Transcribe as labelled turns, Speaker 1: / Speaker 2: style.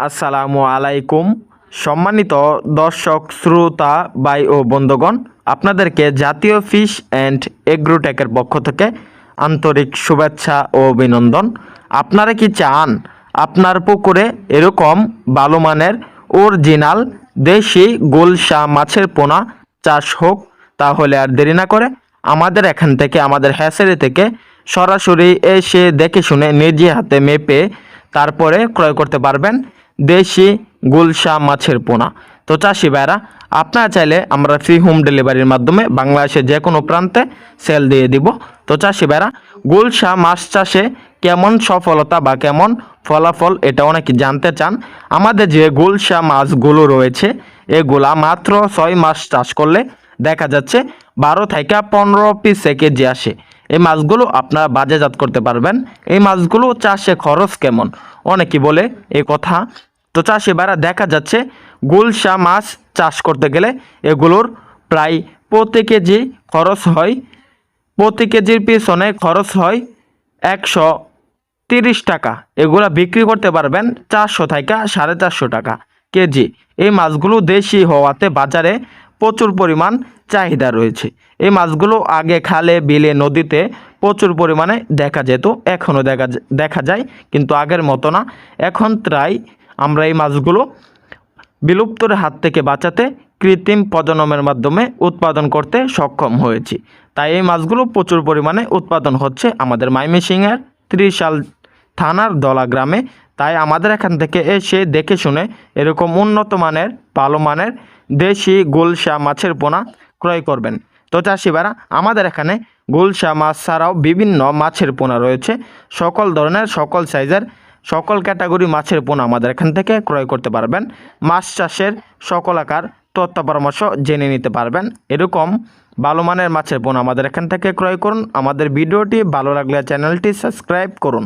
Speaker 1: আসসালামু আলাইকুম। সম্মানিত দর্শক, শ্রোতা বাই ও বন্ধুগণ, আপনাদেরকে জাতীয় ফিশ অ্যান্ড এগ্রোটেকের পক্ষ থেকে আন্তরিক শুভেচ্ছা ও অভিনন্দন। আপনারা কি চান আপনার পুকুরে এরকম ভালো মানের অরিজিনাল দেশি গোলসা মাছের পোনা চাষ হোক, তাহলে আর দেরি না করে আমাদের এখান থেকে, আমাদের হ্যাসারি থেকে সরাসরি এসে দেখে শুনে নিজে হাতে মেপে তারপরে ক্রয় করতে পারবেন। দেশি গুলশা মাছের পোনা। তো চাষি ভাইরা, আপনারা চাইলে আমরা ফ্রি হোম ডেলিভারির মাধ্যমে বাংলাদেশের যে কোনো প্রান্তে সেল দিয়ে দিব। তো চাষি ভাইরা, গুলশা মাছ চাষে কেমন সফলতা বা কেমন ফলাফল এটা অনেকে জানতে চান। আমাদের যে গুলশা মাছগুলো রয়েছে, এগুলা মাত্র ছয় মাস চাষ করলে দেখা যাচ্ছে বারো থেকে পনেরো পিস কেজি আসে। এই মাছগুলো আপনারা বাজারজাত করতে পারবেন। এই মাছগুলো চাষে খরচ কেমন? অনেকে বলে এই কথা তো চাষি বারা দেখা যাচ্ছে গুলশা মাছ চাষ করতে গেলে এগুলোর প্রায় প্রতি কেজি খরচ হয়। প্রতি কেজির পিছনে খরচ হয় একশো তিরিশ টাকা। এগুলা বিক্রি করতে পারবেন চারশো থেকে সাড়ে চারশো টাকা কেজি। এই মাছগুলো দেশি হওয়াতে বাজারে প্রচুর পরিমাণ চাহিদা রয়েছে। এই মাছগুলো আগে খালে, বিলে, নদীতে প্রচুর পরিমাণে দেখা যেত এখনও দেখা দেখা যায়, কিন্তু আগের মতো না। এখন প্রায় আমরা এই মাছগুলো বিলুপ্তর হাত থেকে বাঁচাতে কৃত্রিম প্রজনমের মাধ্যমে উৎপাদন করতে সক্ষম হয়েছি। তাই এই মাছগুলো প্রচুর পরিমাণে উৎপাদন হচ্ছে আমাদের মাইমিসিংয়ের ত্রিশাল থানার দলা গ্রামে। তাই আমাদের এখান থেকে এসে দেখে শুনে এরকম উন্নত মানের, ভালো মানের দেশি গুলশা মাছের পোনা ক্রয় করবেন। তো চাষি ভাইরা, আমাদের এখানে গুলশা মাছ ছাড়াও বিভিন্ন মাছের পোনা রয়েছে। সকল ধরনের, সকল সাইজের সকল ক্যাটাগরি মাছের পোনা আমাদের এখান থেকে ক্রয় করতে পারবেন। মাছ চাষের সকল আকার, তথ্য পরামর্শ জেনে নিতে পারবেন। এরকম ভালো মানের মাছের পোনা আমাদের এখান থেকে ক্রয় করুন। আমাদের ভিডিওটি ভালো লাগলে চ্যানেলটি সাবস্ক্রাইব করুন।